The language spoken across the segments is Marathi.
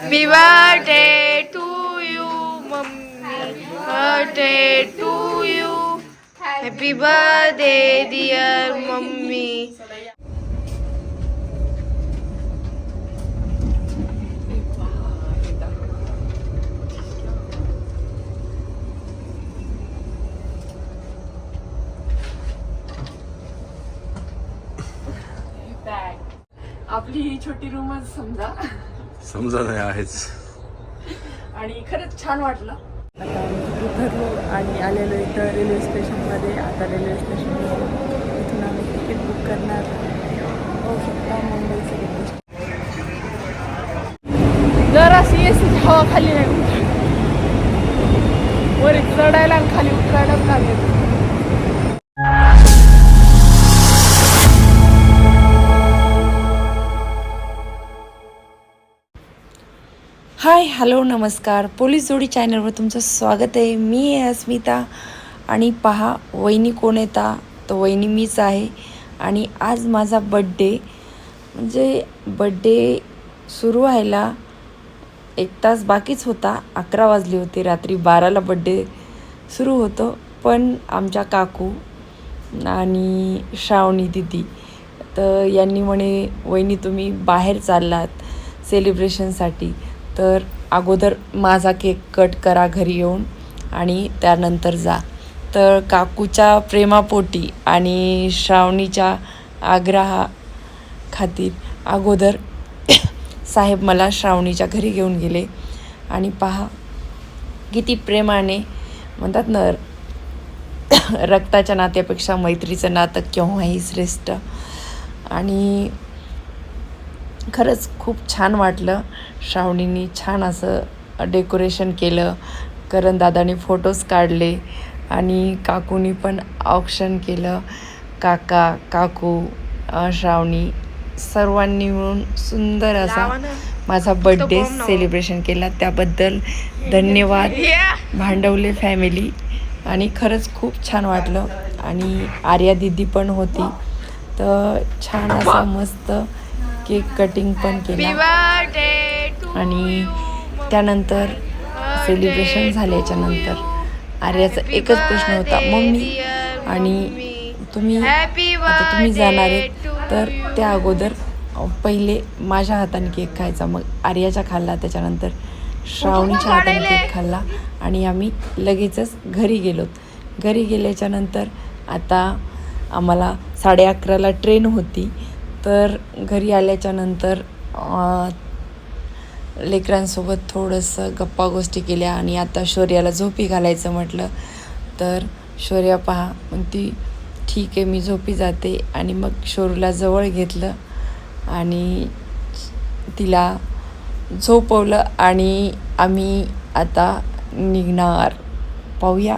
Happy birthday to you, mummy. Birthday to you. Happy birthday, dear mummy. आपली ही छोटी रूमच समजा समजा नाही आहेच आणि खरंच छान वाटलं. आता उतरलो आणि आलेलो इथं रेल्वे स्टेशनमध्ये आता रेल्वे स्टेशन इथून आम्ही तिकीट बुक करणार. शकता रेल्वे जराशी एस हवा खाली नाही उतरत. वर चढायला आणि खाली उतरायला लागेल. हाय हॅलो नमस्कार. पोलीस जोडी चॅनलवर तुमचं स्वागत आहे. मी आहे अस्मिता आणि पहा वहिनी कोण येता तर वहिनी मीच आहे. आणि आज माझा बड्डे म्हणजे बड्डे सुरू व्हायला एक तास बाकीच होता. अकरा वाजले होते. रात्री बाराला बड्डे सुरू होतं. पण आमच्या काकू आणि श्रावणी दिदी तर यांनी म्हणे वहिनी तुम्ही बाहेर चाललात सेलिब्रेशनसाठी तर अगोदर माझा केक कट करा घरी येऊन आणि त्यानंतर जा. तर काकूच्या प्रेमापोटी आणि श्रावणीच्या आग्रहा खातीर अगोदर साहेब मला श्रावणीच्या घरी घेऊन गेले. आणि पहा किती प्रेमाने म्हणतात ना रक्ताच्या नात्यापेक्षा मैत्रीचं नातं केव्हाही श्रेष्ठ. आणि खरंच खूप छान वाटलं. श्रावणीनी छान असं डेकोरेशन केलं. करण दादानी फोटोज काढले आणि काकूनी पण ऑप्शन केलं. काका काकू श्रावणी सर्वांनी मिळून सुंदर असा माझा बड्डे सेलिब्रेशन केला. त्याबद्दल धन्यवाद. भांडवले फॅमिली आणि खरंच खूप छान वाटलं. आणि आर्या दिदी पण होती. तर छान असा मस्त केक कटिंग पण केला. आणि त्यानंतर सेलिब्रेशन झाल्याच्यानंतर आर्याचा एकच प्रश्न होता मम्मी आणि तुम्ही आता तुम्ही जाणार आहेत तर त्या अगोदर पहिले माझ्या हाताने केक खायचा. मग आर्याचा खाल्ला त्याच्यानंतर श्रावणीच्या हाताने केक खाल्ला आणि आम्ही लगेचच घरी गेलो. घरी गेल्याच्यानंतर आता आम्हाला साडे अकराला ट्रेन होती. तर घरी आल्याच्यानंतर लेकरांसोबत थोडंसं गप्पा गोष्टी केल्या आणि आता शौर्याला झोपी घालायचं म्हटलं तर शौर्या पहा मग ती ठीक आहे मी झोपी जाते. आणि मग शोरूला जवळ घेतलं आणि तिला झोपवलं आणि आम्ही आता निघणार. पाहूया.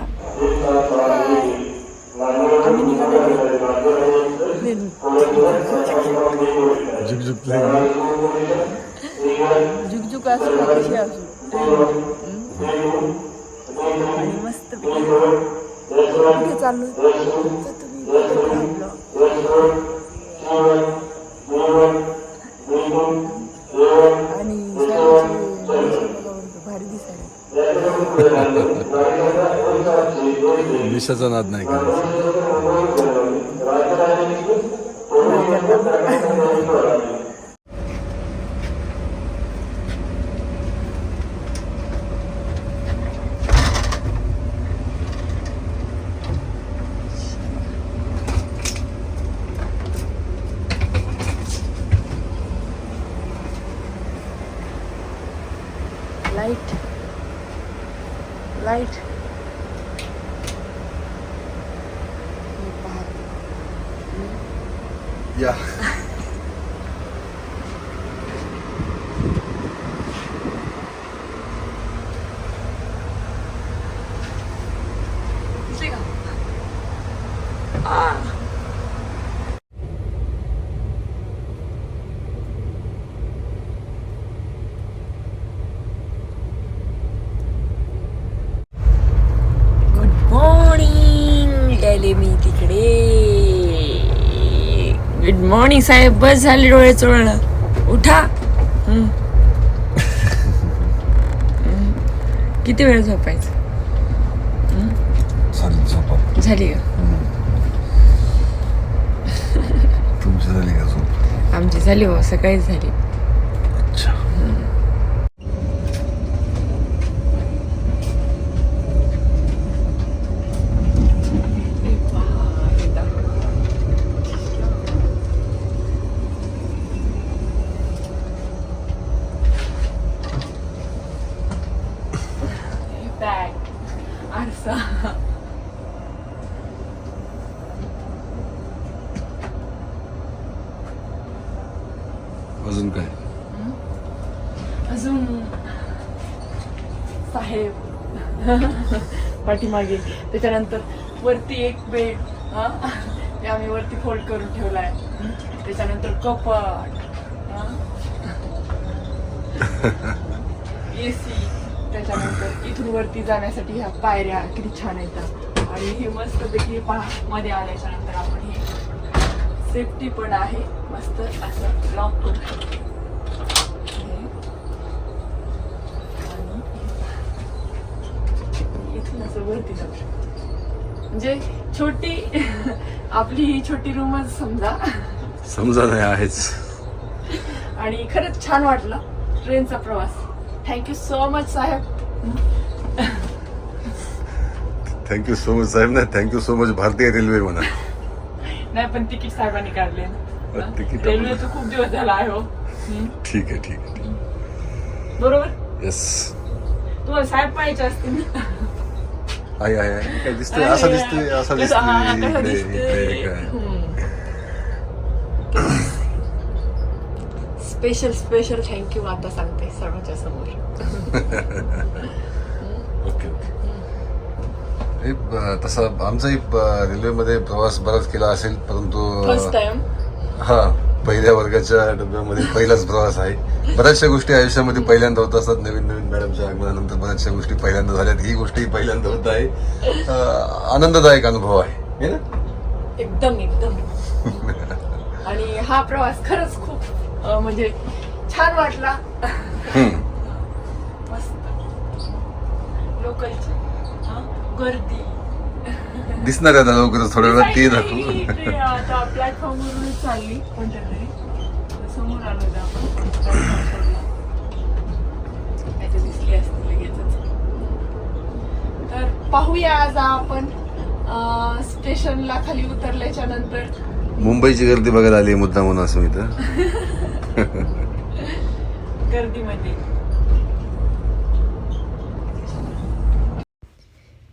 झुकझुक झुकझुक असू का कशी असू आणि मस्त कुठे चाललो. आणि भारी दिसायला. दिशाचा नाद नाही करायचा light. तिकडे गुड मॉर्निंग साहेब. बस झाली डोळे चोळणं. उठा. किती वेळ झोपायचं? झोपा झाली का? तुमची झाली का झोप? आमची झाली हो सकाळीच झाली अच्छा बॅग आरसा अजून काय? अजून साहेब. पाठीमागे. त्याच्यानंतर वरती एक बेड हा? ते आम्ही वरती फोल्ड करून ठेवलाय. त्याच्यानंतर कपाट एसी त्याच्यानंतर इथून वरती जाण्यासाठी ह्या पायऱ्या किती छान येतात आणि हे मस्त पैकी पहा मध्ये आल्याच्यानंतर आपण हे सेफ्टी पण आहे. मस्त असं लॉक करू शकतो इथून असं वरती जाऊ शकतो. म्हणजे छोटी आपली ही छोटी रूमच समजा. समजा नाही आहेच. आणि खरंच छान वाटलं. ट्रेनचा प्रवास. थँक्यू सो मच साहेब। यू सो मच साहेब ना। यू सो मच भारतीय रेल्वे म्हणा नाही पण तिकीट साहेबांनी काढले ना. तिकीट रेल्वे तर खूप दिवस झाला आहे हो। ठीक आहे ठीक आहे ठीक आहे बरोबर? येस तुम्हाला साहेब पाहिजे असतील आहे आहे. काय दिसतंय असं दिसतंय असं कसं- दिसतंय कसं इकडे दिसतंय. इकडे काय स्पेशल स्पेशल थँक्यू आता सांगते सर्वांच्या समोर. Okay okay. हे, तसं आमचाही रेल्वेमध्ये प्रवास बराच केला असेल परंतु फर्स्ट टाइम हा पहिल्या वर्गाच्या डब्यामध्ये पहिलाच प्रवास आहे. बऱ्याचशा गोष्टी आयुष्यामध्ये पहिल्यांदा होत असतात नवीन नवीन मॅडमच्या आगमनानंतर बऱ्याचशा गोष्टी पहिल्यांदा झाल्यात. ही गोष्टही पहिल्यांदा होत आहे. आनंददायक अनुभव आहे हे एकदम एकदम. आणि हा प्रवास खरंच खूप म्हणजे छान वाटला. मस्त. लोकलची. हं, गर्दी. दिसणार आहे आता लवकरच थोड्या वेळात ते दाखवू आता प्लॅटफॉर्म वरून चालली. कोणत्या तरी समोर आलो होतो आपण. नाहीतर दिसली असती लगेचच. तर पाहूया आज आपण स्टेशनला खाली उतरल्याच्या नंतर मुंबईची गर्दी बघायला आली मुद्दा म्हणून असं इथं गर्दीमध्ये.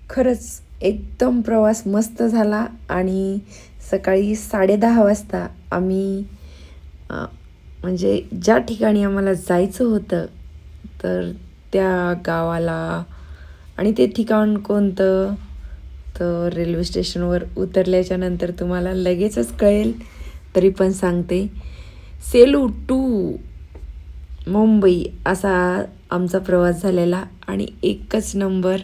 खरंच एकदम प्रवास मस्त झाला आणि सकाळी साडेदहा वाजता आम्ही म्हणजे ज्या ठिकाणी आम्हाला जायचं होतं तर त्या गावाला आणि ते ठिकाण कोणतं? तर रेल्वे स्टेशनवर उतरल्याच्यानंतर तुम्हाला लगेचच कळेल तरी पण सांगते. सेलू टू मुंबई असा आमचा प्रवास झालेला आणि एकच नंबर.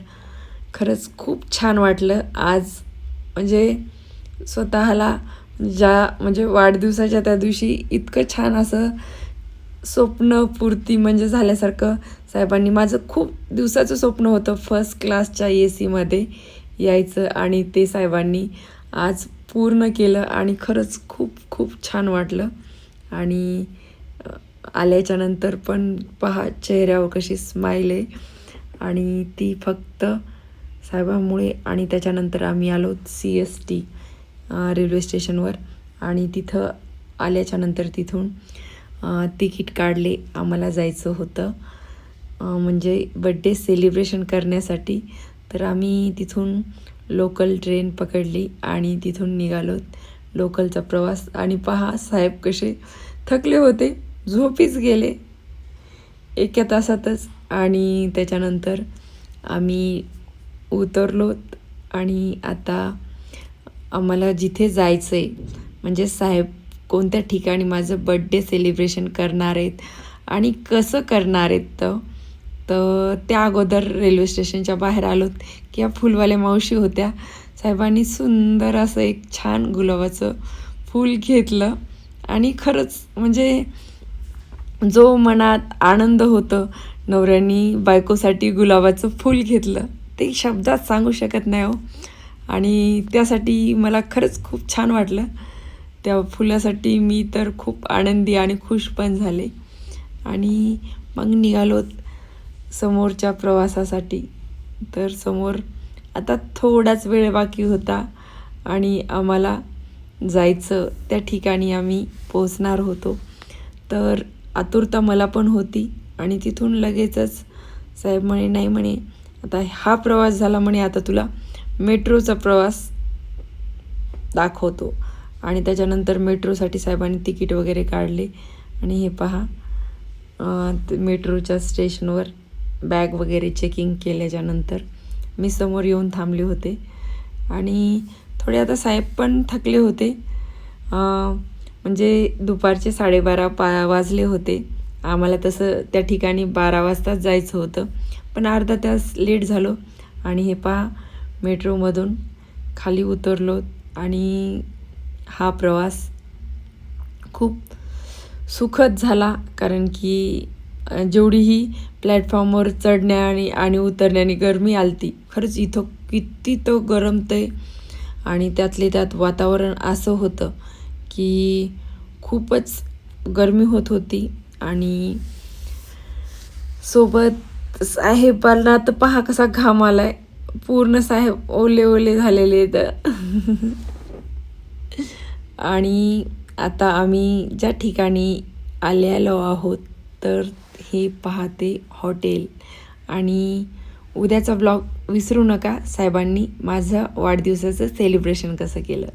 खरंच खूप छान वाटलं. आज म्हणजे स्वतःला ज्या म्हणजे वाढदिवसाच्या त्या दिवशी इतकं छान असं स्वप्नपूर्ती म्हणजे झाल्यासारखं. साहेबांनी माझं खूप दिवसाचं स्वप्न होतं फर्स्ट क्लासच्या ए सीमध्ये यायचं आणि ते साहेबांनी आज पूर्ण केलं आणि खरंच खूप खूप छान वाटलं. आणि आल्याच्यानंतर आल्याच्यानंतर पण पहा चेहऱ्यावर कशी स्माईल आहे. आणि ती फक्त साहेबांमुळे आणि त्याच्यानंतर आम्ही आलो सी एस टी रेल्वे स्टेशनवर आणि तिथं आल्याच्यानंतर तिथून तिकीट काढले. आम्हाला जायचं होतं. म्हणजे बड्डे सेलिब्रेशन करण्यासाठी. तर आम्ही तिथून लोकल ट्रेन पकडली आणि तिथून निघालो. लोकलचा प्रवास. आणि पहा साहेब कसे थकले होते. झोपीच गेले. एका तासातच. आणि त्याच्यानंतर आम्ही उतरलोत आणि आता आम्हाला जिथे जायचं आहे म्हणजे साहेब कोणत्या ठिकाणी माझं बड्डे सेलिब्रेशन करणार आहेत आणि कसं करणार आहेत तर तर त्या अगोदर रेल्वे स्टेशनच्या बाहेर आलोत. की या फुलवाल्या मावशी होत्या. साहेबांनी सुंदर असं एक छान गुलाबाचं फूल घेतलं. आणि खरंच म्हणजे जो मनात आनंद होतं नवऱ्यानी बायकोसाठी गुलाबाचं फूल घेतलं ते शब्दात सांगू शकत नाही हो. आणि त्यासाठी मला खरंच खूप छान वाटलं. त्या फुलासाठी मी तर खूप आनंदी आणि खुश पण झाले. आणि मग निघालो समोरच्या प्रवासासाठी. तर समोर आता थोडाच वेळ बाकी होता आणि आम्हाला जायचं त्या ठिकाणी आम्ही पोचणार होतो. तर आतुरता मला पण होती आणि तिथून लगेचच साहेब म्हणे नाही म्हणे आता हा प्रवास झाला म्हणे आता तुला मेट्रोचा प्रवास दाखवतो. आणि त्याच्यानंतर मेट्रोसाठी साहेबांनी तिकीट वगैरे काढले. आणि हे पहा ते मेट्रोच्या स्टेशनवर बॅग वगैरे चेकिंग केल्याच्यानंतर मी समोर येऊन थांबले होते. आणि थोडे आता साहेब पण थकले होते. म्हणजे दुपारचे साडेबारा पा वाजले होते. आम्हाला तसं त्या ठिकाणी बारा वाजताच जायचं होतं. पण अर्धा तास लेट झालो. आणि हे पहा मेट्रोमधून खाली उतरलो आणि हा प्रवास खूप सुखद झाला. कारण की जेवढीही प्लॅटफॉर्मवर चढण्या आणि आणि उतरण्याने गरमी आलती खरंच इथं किती तो गरमतंय आणि त्यातले त्यात वातावरण असं होतं की खूपच गरमी होत होती. आणि सोबत साहेबांना तर पहा कसा घाम आलाय. पूर्ण साहेब ओले ओले झालेले आहेत. आणि आता आम्ही ज्या ठिकाणी आलेलो आहोत तर हे पाहते हॉटेल. आणि उद्याचा ब्लॉग विसरू नका. साहेबांनी माझं वाढदिवसाचं सेलिब्रेशन कसं केलं?